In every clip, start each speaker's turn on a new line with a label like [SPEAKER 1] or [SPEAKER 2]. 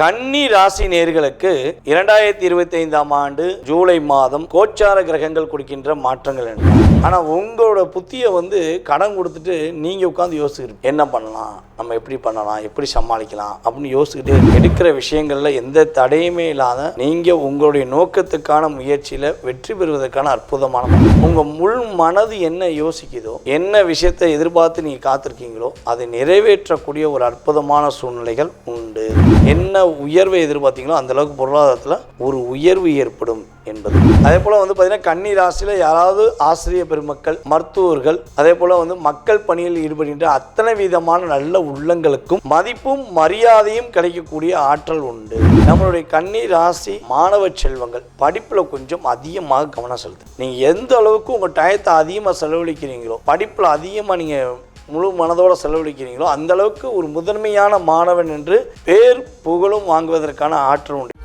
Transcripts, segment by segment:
[SPEAKER 1] கன்னி ராசி நேர்களுக்கு இரண்டாயிரத்தி இருபத்தி ஐந்தாம் ஆண்டு ஜூலை மாதம் கோச்சார கிரகங்கள் கொடுக்கின்ற மாற்றங்கள் என்ன? ஆனால் உங்களோட புத்தியை வந்து கடன் கொடுத்துட்டு நீங்கள் உட்காந்து யோசிக்கிறீங்க என்ன பண்ணலாம்? நம்ம எப்படி பண்ணலாம்? எப்படி சமாளிக்கலாம்? அப்படின்னு யோசிச்சுக்கிட்டு எடுக்கிற விஷயங்களில் எந்த தடையுமே இல்லாத நீங்கள் உங்களுடைய நோக்கத்துக்கான முயற்சியில் வெற்றி பெறுவதற்கான அற்புதமான உங்கள் உங்க முள் மனது என்ன யோசிக்குதோ என்ன விஷயத்தை எதிர்பார்த்து நீங்கள் காத்திருக்கீங்களோ அதை நிறைவேற்றக்கூடிய ஒரு அற்புதமான சூழ்நிலைகள் உண்டு. என்ன உயர்வை எதிர்பார்த்தீங்களோ அந்த அளவுக்கு பொருளாதாரத்தில் ஒரு உயர்வு ஏற்படும் என்பது. அதே போல் வந்து பார்த்திங்கன்னா கன்னி ராசியில் யாராவது ஆசிரியர் பெருமக்கள் மருத்துவர்கள் அதே போல் வந்து மக்கள் பணியில் ஈடுபடுகின்ற அத்தனை விதமான நல்ல உள்ளங்களுக்கும் மதிப்பும் மரியாதையும் கிடைக்கக்கூடிய ஆற்றல் உண்டு. நம்மளுடைய கன்னி ராசி மாணவ செல்வங்கள் படிப்பில் கொஞ்சம் அதிகமாக கவனம் செலுத்து. நீங்கள் எந்த அளவுக்கு உங்கள் டயத்தை அதிகமாக செலவழிக்கிறீங்களோ படிப்பில் அதிகமாக நீங்கள் முழு மனதோடு செலவழிக்கிறீங்களோ அந்த அளவுக்கு ஒரு முதன்மையான மாணவன் என்று பேர் புகழும் வாங்குவதற்கான ஆற்றல் உண்டு.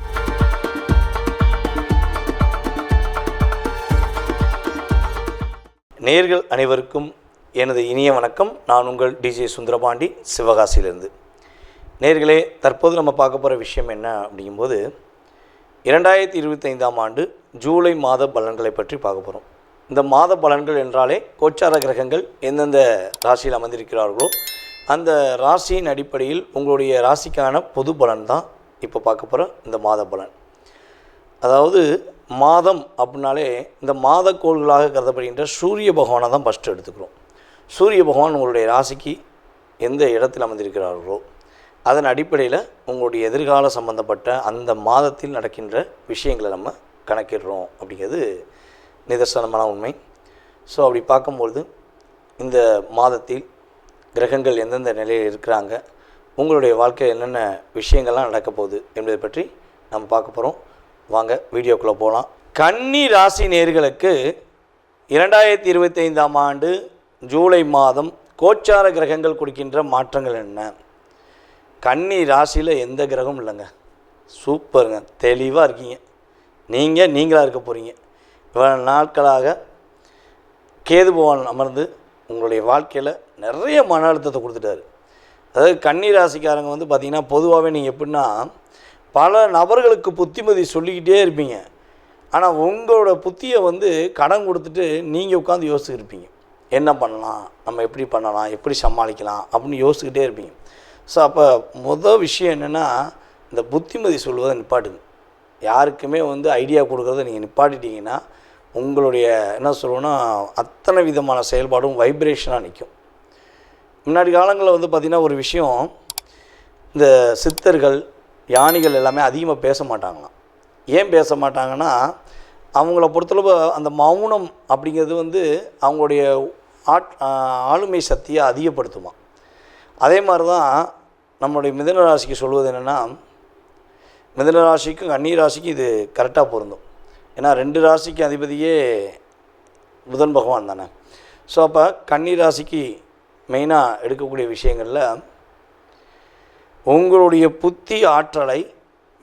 [SPEAKER 1] நேர்கள் அனைவருக்கும் எனது இனிய வணக்கம். நான் உங்கள் டிஜே சுந்தரபாண்டி சிவகாசியிலிருந்து. நேர்களே தற்போது நம்ம பார்க்க போகிற விஷயம் என்ன அப்படிங்கும்போது இரண்டாயிரத்தி இருபத்தைந்தாம் ஆண்டு ஜூலை மாத பலன்களை பற்றி பார்க்க போகிறோம் இந்த மாத பலன்கள் என்றாலே கோச்சார கிரகங்கள் எந்தெந்த ராசியில் அமர்ந்திருக்கிறார்களோ அந்த ராசியின் அடிப்படையில் உங்களுடைய ராசிக்கான பொது பலன் தான் இப்போ பார்க்க போகிற இந்த மாத பலன். அதாவது மாதம் அப்படின்னாலே இந்த மாத கோள்களாக கருதப்படுகின்ற சூரிய பகவானை தான் ஃபஸ்ட்டு எடுத்துக்கிறோம். சூரிய பகவான் உங்களுடைய ராசிக்கு எந்த இடத்தில் அமர்ந்திருக்கிறார்களோ அதன் அடிப்படையில் உங்களுடைய எதிர்கால சம்பந்தப்பட்ட அந்த மாதத்தில் நடக்கின்ற விஷயங்களை நம்ம கணக்கிடுறோம் அப்படிங்கிறது நிதர்சனமான உண்மை. ஸோ அப்படி பார்க்கும்பொழுது இந்த மாதத்தில் கிரகங்கள் எந்தெந்த நிலையில் இருக்கிறாங்க உங்களுடைய வாழ்க்கையில் என்னென்ன விஷயங்கள்லாம் நடக்க போகுது என்பதை பற்றி நம்ம பார்க்க போகிறோம் வாங்க வீடியோக்குள்ளே போகலாம் கன்னி ராசி நேர்களுக்கு இரண்டாயிரத்தி இருபத்தி ஐந்தாம் ஆண்டு ஜூலை மாதம் கோச்சார கிரகங்கள் கொடுக்கின்ற மாற்றங்கள் என்ன? கன்னி ராசியில் எந்த கிரகமும் இல்லைங்க. சூப்பருங்க. தெளிவாக இருக்கீங்க. நீங்கள் நீங்களாக இருக்க போகிறீங்க பல நாட்களாக கேது பகவான் அமர்ந்து உங்களுடைய வாழ்க்கையில் நிறைய மன அழுத்தத்தை கொடுத்துட்டாரு. அதாவது கன்னி ராசிக்காரங்க வந்து பார்த்திங்கன்னா பொதுவாகவே நீங்கள் எப்படின்னா பல நபர்களுக்கு புத்திமதி சொல்லிக்கிட்டே இருப்பீங்க. ஆனால் உங்களோட புத்தியை வந்து கடன் கொடுத்துட்டு நீங்கள் உட்காந்து யோசிச்சுருப்பீங்க என்ன பண்ணலாம்? நம்ம எப்படி பண்ணலாம்? எப்படி சமாளிக்கலாம்? அப்படின்னு யோசிச்சுக்கிட்டே இருப்பீங்க. ஸோ அப்போ முதல் விஷயம் என்னென்னா இந்த புத்திமதி சொல்வதை நிப்பாட்டுங்க. யாருக்குமே வந்து ஐடியா கொடுக்குறத நீங்கள் நிப்பாட்டிட்டீங்கன்னா உங்களுடைய என்ன சொல்லுவோன்னா அத்தனை விதமான செயல்பாடும் வைப்ரேஷனாக நிற்கும் முன்னாடி காலங்களில் வந்து பார்த்திங்கன்னா ஒரு விஷயம் இந்த சித்தர்கள் யானைகள் எல்லாமே அதிகமாக பேச மாட்டாங்களாம். ஏன் பேச மாட்டாங்கன்னா அவங்கள பொறுத்தளவு அந்த மௌனம் அப்படிங்கிறது வந்து அவங்களுடைய ஆட் ஆளுமை சக்தியை அதிகப்படுத்துமா அதே மாதிரி தான் நம்மளுடைய மிதன ராசிக்கு சொல்வது என்னென்னா மிதன ராசிக்கும் கன்னி ராசிக்கும் இது கரெக்டாக பொருந்தும். ஏன்னா ரெண்டு ராசிக்கு அதிபதியே புதன் பகவான் தானே. ஸோ அப்போ கன்னி ராசிக்கு மெயினாக எடுக்கக்கூடிய விஷயங்களில் உங்களுடைய புத்தி ஆற்றலை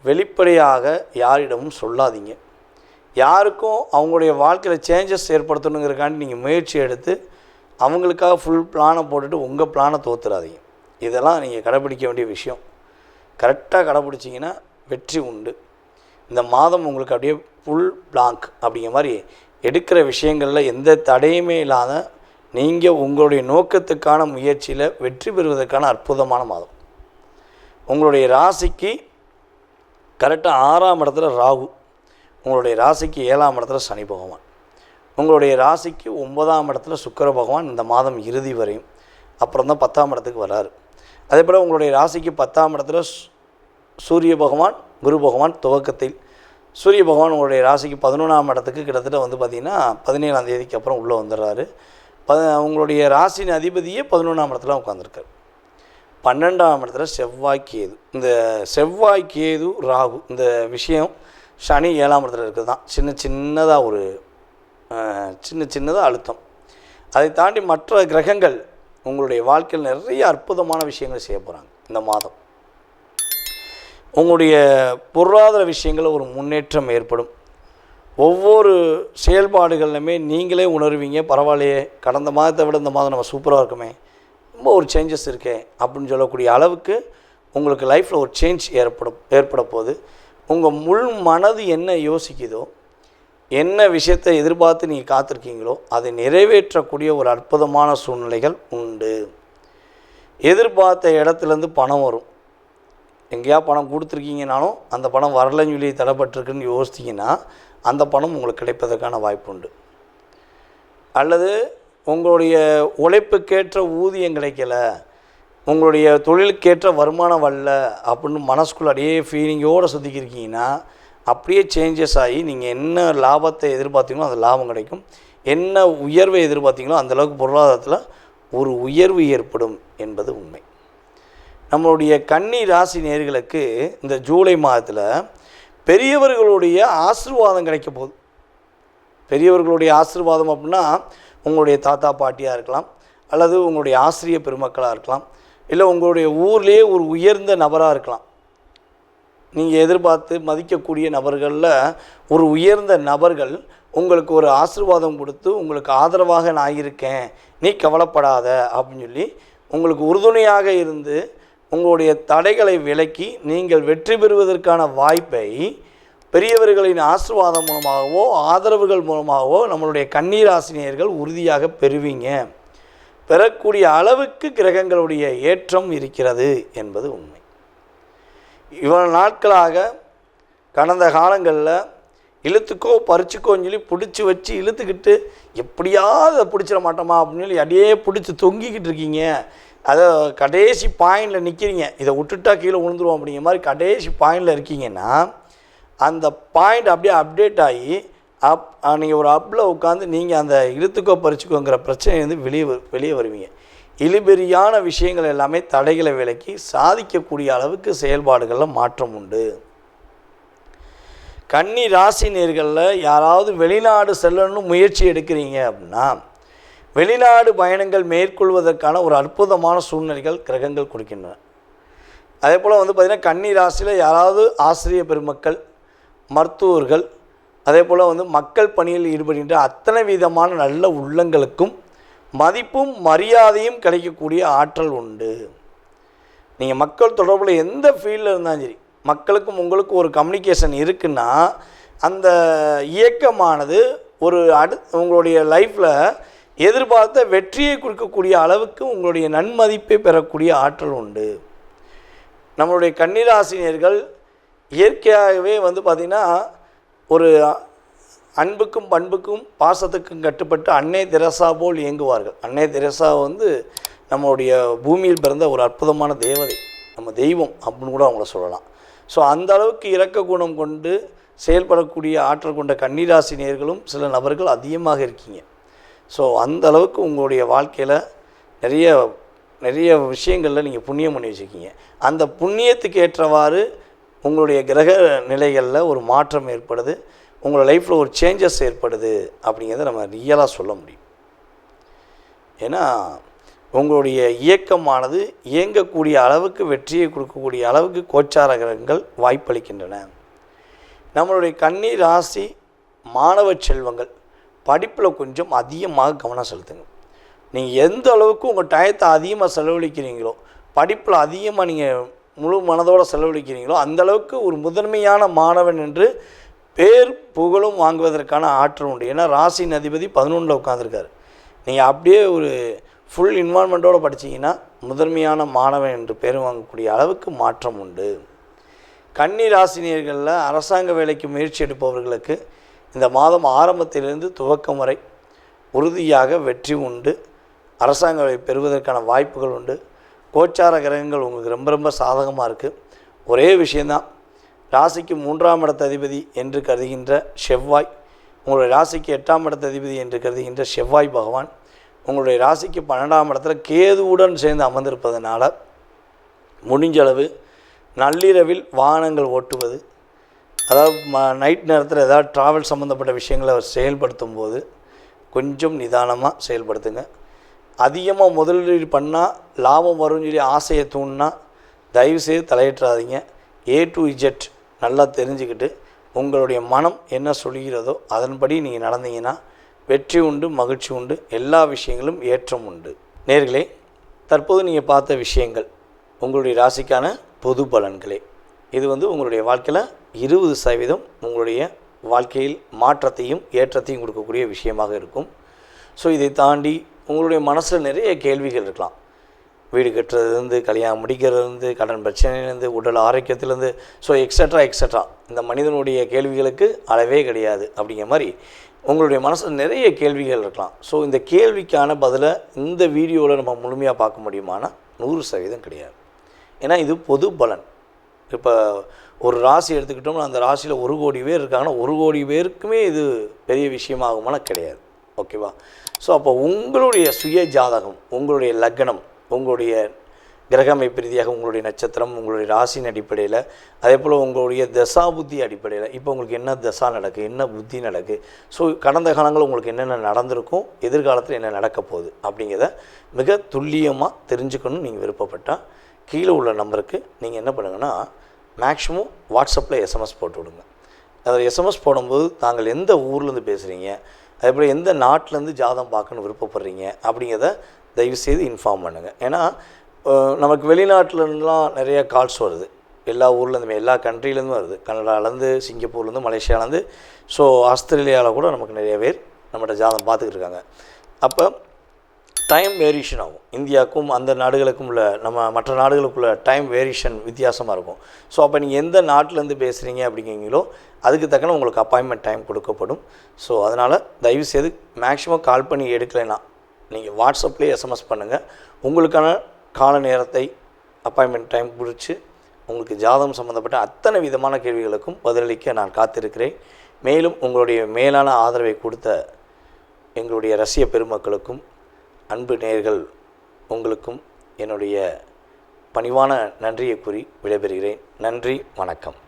[SPEAKER 1] வெளிப்படையாக யாரிடமும் சொல்லாதீங்க. யாருக்கும் அவங்களுடைய வாழ்க்கையில் சேஞ்சஸ் ஏற்படுத்தணுங்கிறக்காண்டி நீங்கள் முயற்சி எடுத்து அவங்களுக்காக ஃபுல் பிளானை போட்டுட்டு உங்கள் பிளானை தோத்துறாதீங்க. இதெல்லாம் நீங்கள் கடைப்பிடிக்க வேண்டிய விஷயம். கரெக்டாக கடைப்பிடிச்சிங்கன்னா வெற்றி உண்டு. இந்த மாதம் உங்களுக்கு அப்படியே ஃபுல் பிளாங்க் அப்படிங்கிற மாதிரி எடுக்கிற விஷயங்களில் எந்த தடையுமே இல்லாத நீங்கள் உங்களுடைய நோக்கத்துக்கான முயற்சியில் வெற்றி பெறுவதற்கான அற்புதமான மாதம். உங்களுடைய ராசிக்கு கரெக்டாக ஆறாம் இடத்துல ராகு உங்களுடைய ராசிக்கு ஏழாம் இடத்துல சனி பகவான் உங்களுடைய ராசிக்கு ஒன்பதாம் இடத்துல சுக்கிர பகவான் இந்த மாதம் இறுதி வரையும் அப்புறம் தான் பத்தாம் இடத்துக்கு வராரு. அதே போல் உங்களுடைய ராசிக்கு பத்தாம் இடத்துல சூரிய பகவான் குரு பகவான் துவக்கத்தில். சூரிய பகவான் உங்களுடைய ராசிக்கு பதினொன்றாம் இடத்துக்கு கிட்டத்தட்ட வந்து பார்த்திங்கன்னா பதினேழாம் தேதிக்கு அப்புறம் உள்ளே வந்துடுறாரு. ப உங்களுடைய ராசியின் அதிபதியே பதினொன்றாம் இடத்துல உட்காந்துருக்காரு பன்னெண்டாம் இடத்துல செவ்வாய் கேது. இந்த செவ்வாய் கேது ராகு இந்த விஷயம் சனி ஏழாம் இடத்துல இருக்குது தான். சின்ன சின்னதாக ஒரு சின்ன சின்னதாக அழுத்தம். அதை தாண்டி மற்ற கிரகங்கள் உங்களுடைய வாழ்க்கையில் நிறைய அற்புதமான விஷயங்கள் செய்ய போகிறாங்க இந்த மாதம். உங்களுடைய பொருளாதார விஷயங்களில் ஒரு முன்னேற்றம் ஏற்படும். ஒவ்வொரு செயல்பாடுகள்லையுமே நீங்களே உணர்வீங்க. பரவாயில்லையே கடந்த மாதத்தை விட இந்த மாதம் நம்ம சூப்பராக இருக்குமே. ரொம்ப ஒரு சேஞ்சஸ் இருக்கே அப்படின்னு சொல்லக்கூடிய அளவுக்கு உங்களுக்கு லைஃப்பில் ஒரு சேஞ்ச் ஏற்படும் ஏற்பட போகுது. உங்கள் முள் மனது என்ன யோசிக்குதோ என்ன விஷயத்தை எதிர்பார்த்து நீங்கள் காத்திருக்கீங்களோ அதை நிறைவேற்றக்கூடிய ஒரு அற்புதமான சூழ்நிலைகள் உண்டு. எதிர்பார்த்த இடத்துலேருந்து பணம் வரும். எங்கேயா பணம் கொடுத்துருக்கீங்கனாலும் அந்த பணம் வரலன்னு சொல்லி தடைப்பட்டிருக்குன்னு யோசித்தீங்கன்னா அந்த பணம் உங்களுக்கு கிடைப்பதற்கான வாய்ப்பு உண்டு. அல்லது உங்களுடைய உழைப்புக்கேற்ற ஊதியம் கிடைக்கல உங்களுடைய தொழிலுக்கேற்ற வருமானம் வரல அப்படின்னு மனசுக்குள்ள அப்படியே ஃபீலிங்கோடு சுற்றிக்கிருக்கீங்கன்னா அப்படியே சேஞ்சஸ் ஆகி நீங்கள் என்ன லாபத்தை எதிர்பார்த்தீங்களோ அந்த லாபம் கிடைக்கும். என்ன உயர்வை எதிர்பார்த்தீங்களோ அந்தளவுக்கு பொருளாதாரத்தில் ஒரு உயர்வு ஏற்படும் என்பது உண்மை. நம்மளுடைய கன்னி ராசி நேர்களுக்கு இந்த ஜூலை மாதத்தில் பெரியவர்களுடைய ஆசீர்வாதம் கிடைக்க போகுது. பெரியவர்களுடைய ஆசிர்வாதம் அப்படின்னா உங்களுடைய தாத்தா பாட்டியாக இருக்கலாம் அல்லது உங்களுடைய ஆசிரியர் பெருமக்களாக இருக்கலாம் இல்லை உங்களுடைய ஊர்லேயே ஒரு உயர்ந்த நபராக இருக்கலாம். நீங்கள் எதிர்பார்த்து மதிக்கக்கூடிய நபர்களில் ஒரு உயர்ந்த நபர்கள் உங்களுக்கு ஒரு ஆசிர்வாதம் கொடுத்து உங்களுக்கு ஆதரவாக நான் இருக்கேன் நீ கவலைப்படாத அப்படின்னு சொல்லி உங்களுக்கு உறுதுணையாக இருந்து உங்களுடைய தடைகளை விலக்கி நீங்கள் வெற்றி பெறுவதற்கான வாய்ப்பை பெரியவர்களின் ஆசீர்வாதம் மூலமாகவோ ஆதரவுகள் மூலமாகவோ நம்மளுடைய கண்ணீராசினியர்கள் உறுதியாக பெறுவீங்க. பெறக்கூடிய அளவுக்கு கிரகங்களுடைய ஏற்றம் இருக்கிறது என்பது உண்மை. இவ்வளவு நாட்களாக கடந்த காலங்களில் இழுத்துக்கோ பறிச்சுக்கோன்னு சொல்லி பிடிச்சி வச்சு இழுத்துக்கிட்டு எப்படியாவது பிடிச்சிட மாட்டோமா அப்படின்னு சொல்லி அப்படியே பிடிச்சி தொங்கிக்கிட்டு இருக்கீங்க. அதை கடைசி பாயிண்டில் நிற்கிறீங்க இதை விட்டுட்டா கீழே விழுந்துருவோம் அப்படிங்கிற மாதிரி கடைசி பாயிண்டில் இருக்கீங்கன்னா அந்த பாயிண்ட் அப்படியே அப்டேட் ஆகி அப் நீங்கள் ஒரு அப்பில் உட்காந்து நீங்கள் அந்த இழுத்துக்கோ பறிச்சுக்கோங்கிற பிரச்சனையிலேருந்து வெளியே வ- வெளியே வருவீங்க. இழுபெரியான விஷயங்கள் எல்லாமே தடைகளை விலக்கி சாதிக்கக்கூடிய அளவுக்கு செயல்பாடுகளில் மாற்றம் உண்டு. கன்னி ராசி நேர்களில் யாராவது வெளிநாடு செல்லணும்னு முயற்சி எடுக்கிறீங்க அப்படின்னா வெளிநாடு பயணங்கள் மேற்கொள்வதற்கான ஒரு அற்புதமான சூழ்நிலைகள் கிரகங்கள் கொடுக்கின்றன. அதே போல் வந்து பார்த்திங்கன்னா கன்னி ராசியில் யாராவது ஆசிரியர் பெருமக்கள் மருத்துவர்கள் அதே போல் வந்து மக்கள் பணியில் ஈடுபடுகின்ற அத்தனை விதமான நல்ல உள்ளங்களுக்கும் மதிப்பும் மரியாதையும் கிடைக்கக்கூடிய ஆற்றல் உண்டு. நீங்கள் மக்கள் தொடர்பில் எந்த ஃபீல்டில் இருந்தாலும் சரி மக்களுக்கும் உங்களுக்கும் ஒரு கம்யூனிகேஷன் இருக்குன்னா அந்த இயக்கமானது ஒரு அடு உங்களுடைய லைஃப்பில் எதிர்பார்த்த வெற்றியை கொடுக்கக்கூடிய அளவுக்கு உங்களுடைய நன்மதிப்பை பெறக்கூடிய ஆற்றல் உண்டு. நம்மளுடைய கன்னிராசினியர்கள் இயற்கையாகவே வந்து பார்த்திங்கன்னா ஒரு அன்புக்கும் பண்புக்கும் பாசத்துக்கும் கட்டுப்பட்டு அன்னை தெரசா போல் இயங்குவார்கள். அன்னை தெரசா வந்து நம்மளுடைய பூமியில் பிறந்த ஒரு அற்புதமான தேவதை நம்ம தெய்வம் அப்படின்னு கூட அவங்கள சொல்லலாம். ஸோ அந்த அளவுக்கு இரக்க குணம் கொண்டு செயல்படக்கூடிய ஆற்றல் கொண்ட கன்னிராசி நேர்களும் சில நபர்கள் அதிகமாக இருக்கீங்க. ஸோ அந்த அளவுக்கு உங்களுடைய வாழ்க்கையில் நிறைய நிறைய விஷயங்களில் நீங்கள் புண்ணியம் பண்ணி வச்சுருக்கீங்க. அந்த புண்ணியத்துக்கு ஏற்றவாறு உங்களுடைய கிரக நிலைகளில் ஒரு மாற்றம் ஏற்படுது. உங்களோட லைஃப்பில் ஒரு சேஞ்சஸ் ஏற்படுது அப்படிங்கிறத நம்ம ரியலாக சொல்ல முடியும். ஏன்னா உங்களுடைய இயக்கமானது இயங்கக்கூடிய அளவுக்கு வெற்றியை கொடுக்கக்கூடிய அளவுக்கு கோச்சார கிரகங்கள் வாய்ப்பளிக்கின்றன. நம்மளுடைய கன்னி ராசி மாணவ செல்வங்கள் படிப்பில் கொஞ்சம் அதிகமாக கவனம் செலுத்துங்க. நீங்கள் எந்த அளவுக்கு உங்கள் டயத்தை அதிகமாக செலவழிக்கிறீங்களோ படிப்பில் அதிகமாக நீங்கள் முழு மனதோடு செலவழிக்கிறீங்களோ அந்த அளவுக்கு ஒரு முதன்மையான மாணவன் என்று பேர் புகழும் வாங்குவதற்கான ஆற்றல் உண்டு. ஏன்னா ராசியின் அதிபதி பதினொன்றில் உட்காந்துருக்காரு நீங்கள் அப்படியே ஒரு ஃபுல் இன்வால்மெண்ட்டோடு படிச்சீங்கன்னா முதன்மையான மாணவன் என்று பேர் வாங்கக்கூடிய அளவுக்கு மாற்றம் உண்டு. கன்னி ராசினியர்களில் அரசாங்க வேலைக்கு முயற்சி எடுப்பவர்களுக்கு இந்த மாதம் ஆரம்பத்திலிருந்து துவக்கம் வரை உறுதியாக வெற்றி உண்டு. அரசாங்கங்களை பெறுவதற்கான வாய்ப்புகள் உண்டு. கோச்சார கிரகங்கள் உங்களுக்கு ரொம்ப ரொம்ப சாதகமாக இருக்குது ஒரே விஷயந்தான் ராசிக்கு மூன்றாம் இடத்த அதிபதி என்று கருதுகின்ற செவ்வாய் உங்களுடைய ராசிக்கு எட்டாம் இடத்த அதிபதி என்று கருதுகின்ற செவ்வாய் பகவான் உங்களுடைய ராசிக்கு பன்னெண்டாம் இடத்துல கேதுவுடன் சேர்ந்து அமர்ந்திருப்பதனால முடிஞ்சளவு நள்ளிரவில் வாகனங்கள் ஓட்டுவது அதாவது ம நைட் நேரத்தில் ஏதாவது ட்ராவல் சம்மந்தப்பட்ட விஷயங்களை அவர் செயல்படுத்தும் போது கொஞ்சம் நிதானமாக செயல்படுத்துங்க. அதிகமாக முதலீடு பண்ணால் லாபம் வரும்னு சொல்லி ஆசையை தூண்டினா தயவுசெய்து தலையிட்டுறாதீங்க ஏ டு இஜெட் நல்லா தெரிஞ்சுக்கிட்டு உங்களுடைய மனம் என்ன சொல்கிறதோ அதன்படி நீங்கள் நடந்தீங்கன்னா வெற்றி உண்டு மகிழ்ச்சி உண்டு எல்லா விஷயங்களும் ஏற்றம் உண்டு. நேர்களே தற்போது நீங்கள் பார்த்த விஷயங்கள் உங்களுடைய ராசிக்கான பொது பலன்களே. இது வந்து உங்களுடைய வாழ்க்கையில் இருபது சதவீதம் உங்களுடைய வாழ்க்கையில் மாற்றத்தையும் ஏற்றத்தையும் கொடுக்கக்கூடிய விஷயமாக இருக்கும். ஸோ இதை தாண்டி உங்களுடைய மனசில் நிறைய கேள்விகள் இருக்கலாம். வீடு கட்டுறதுலேருந்து கல்யாணம் முடிக்கிறதுலேருந்து கடன் பிரச்சனையிலேருந்து உடல் ஆரோக்கியத்திலேருந்து ஸோ எக்ஸட்ரா எக்ஸட்ரா இந்த மனிதனுடைய கேள்விகளுக்கு அளவே கிடையாது அப்படிங்கிற மாதிரி உங்களுடைய மனசில் நிறைய கேள்விகள் இருக்கலாம். ஸோ இந்த கேள்விக்கான பதிலை இந்த வீடியோவில் நம்ம முழுமையாக பார்க்க முடியுமானா நூறு சதவீதம் கிடையாது. ஏன்னா இது பொது பலன். இப்போ ஒரு ராசி எடுத்துக்கிட்டோம்னா அந்த ராசியில் ஒரு கோடி பேர் இருக்காங்கன்னா ஒரு கோடி பேருக்குமே இது பெரிய விஷயமாகுமானா கிடையாது. ஓகேவா? ஸோ அப்போ உங்களுடைய சுய ஜாதகம் உங்களுடைய லக்னம் உங்களுடைய கிரகமைப்பு ரீதியாக உங்களுடைய நட்சத்திரம் உங்களுடைய ராசியின் அடிப்படையில் அதே போல் உங்களுடைய தசா புத்தி அடிப்படையில் இப்போ உங்களுக்கு என்ன தசா நடக்கு என்ன புத்தி நடக்கு ஸோ கடந்த காலங்களில் உங்களுக்கு என்னென்ன நடந்திருக்கும் எதிர்காலத்தில் என்ன நடக்க போகுது அப்படிங்கிறத மிக துல்லியமாக தெரிஞ்சுக்கணும்னு நீங்கள் விருப்பப்பட்டால் கீழே உள்ள நம்பருக்கு நீங்கள் என்ன பண்ணுங்கன்னா மேக்ஸிமம் வாட்ஸ்அப்பில் எஸ்எம்எஸ் போட்டு விடுங்க. அதில் எஸ்எம்எஸ் போடும்போது தாங்கள் எந்த ஊர்லேருந்து பேசுகிறீங்க அதேபோல் எந்த நாட்டிலேருந்து ஜாதகம் பார்க்கணுன்னு விருப்பப்படுறீங்க அப்படிங்கிறத தயவுசெய்து இன்ஃபார்ம் பண்ணுங்கள் ஏன்னா நமக்கு வெளிநாட்டிலலாம் நிறைய கால்ஸ் வருது. எல்லா ஊர்லேருந்துமே எல்லா கண்ட்ரிலேருந்து வருது. கனடாலேருந்து சிங்கப்பூர்லேருந்து மலேசியாவிலேருந்து. ஸோ ஆஸ்திரேலியாவில் கூட நமக்கு நிறைய பேர் நம்மகிட்ட ஜாதகம் பார்த்துக்கிட்டு இருக்காங்க. அப்போ டைம் வேரியேஷன் ஆகும். இந்தியாவுக்கும் அந்த நாடுகளுக்கும் உள்ள நம்ம மற்ற நாடுகளுக்குள்ள டைம் வேரியேஷன் வித்தியாசமாக இருக்கும். ஸோ அப்போ நீங்கள் எந்த நாட்டிலேருந்து பேசுகிறீங்க அப்படிங்கிறீங்களோ அதுக்கு தக்கன உங்களுக்கு அப்பாயின்மெண்ட் டைம் கொடுக்கப்படும். ஸோ அதனால் தயவுசெய்து மேக்ஸிமம் கால் பண்ணி எடுக்கலைன்னா நீங்கள் வாட்ஸ்அப்லேயே எஸ்எம்எஸ் பண்ணுங்கள் உங்களுக்கான கால நேரத்தை அப்பாயின்மெண்ட் டைம் பிடிச்சி உங்களுக்கு ஜாதகம் சம்மந்தப்பட்ட அத்தனை விதமான கேள்விகளுக்கும் பதிலளிக்க நான் காத்திருக்கிறேன். மேலும் உங்களுடைய மேலான ஆதரவை கொடுத்த எங்களுடைய ரசிய பெருமக்களுக்கும் அன்பு நேர்கள் உங்களுக்கும் என்னுடைய பணிவான நன்றியை கூறி விடைபெறுகிறேன். நன்றி வணக்கம்.